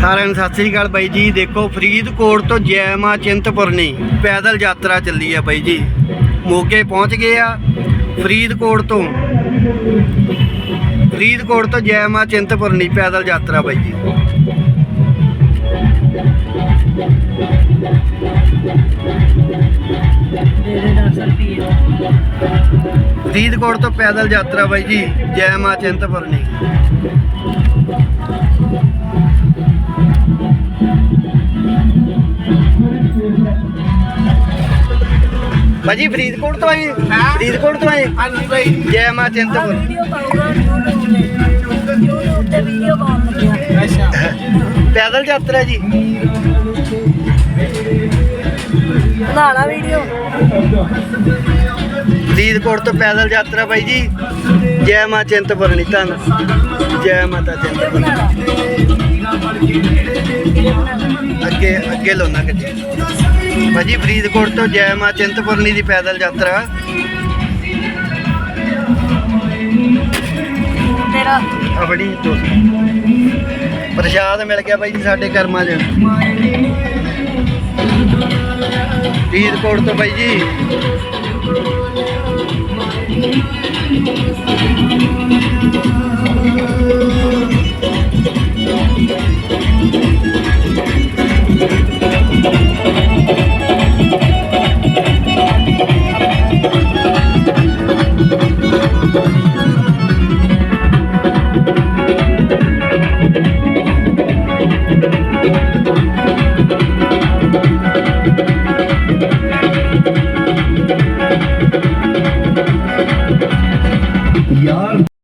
ਸਾਰਿਆਂ ਨੂੰ ਸਤਿ ਸ੍ਰੀ ਅਕਾਲ ਬਾਈ ਜੀ। ਦੇਖੋ, ਫਰੀਦਕੋਟ ਤੋਂ ਜੈ ਮਾਂ ਚਿੰਤਪੁਰਨੀ ਪੈਦਲ ਯਾਤਰਾ ਚੱਲੀ ਆ ਬਾਈ ਜੀ। ਮੋਗੇ ਪਹੁੰਚ ਗਏ ਆ ਫਰੀਦਕੋਟ ਤੋਂ। ਫਰੀਦਕੋਟ ਤੋਂ ਜੈ ਮਾਂ ਚਿੰਤਪੁਰਨੀ ਪੈਦਲ ਯਾਤਰਾ ਬਾਈ ਜੀ। ਫਰੀਦਕੋਟ ਤੋਂ ਪੈਦਲ ਯਾਤਰਾ ਬਾਈ ਜੀ, ਜੈ ਮਾਂ ਚਿੰਤਪੁਰਨੀ ਭਾਜੀ ਫਰੀਦਕੋਟ ਤੋਂ ਆਏ? ਫਰੀਦਕੋਟ ਤੋਂ ਆਏ? ਹਾਂਜੀ ਭਾਈ। ਜੈ ਮਾਂ ਆ ਚਿੰਤਪੁਰਨੀ ਵੀਡੀਓ ਪਾਊਗਾ YouTube ਤੇ ਵੀਡੀਓ ਪਾਉਣ ਲੱਗਿਆ। ਅੱਛਾ। ਪੈਦਲ ਯਾਤਰਾ ਜੀ? ਬਣਾ ਲਾ ਵੀਡੀਓ। ਫਰੀਦਕੋਟ ਤੋਂ ਪੈਦਲ ਯਾਤਰਾ ਬਾਈ ਜੀ। ਜੈ ਮਾਂ ਚਿੰਤਪੁਰਨੀ ਧੰਨ ਜੈ ਮਾਤਾ ਚਿੰਤਪੁਰਨੀ ਅੱਗੇ ਅੱਗੇ ਲੋਨਾ ਕਿਤੇ ਭਾਜੀ ਫਰੀਦਕੋਟ ਤੋਂ ਜੈ ਮਾ ਚਿੰਤਪੁਰਨੀ ਦੀ ਪੈਦਲ ਯਾਤਰਾ। ਤੇਰਾ ਆਪਣੀ ਦੋਸਤ ਪ੍ਰਸ਼ਾਦ ਮਿਲ ਗਿਆ ਬਾਈ ਜੀ ਸਾਡੇ ਕਰਮਾਂ 'ਚ। ਫਰੀਦਕੋਟ ਤੋਂ ਬਾਈ ਜੀ। Thank you. யார்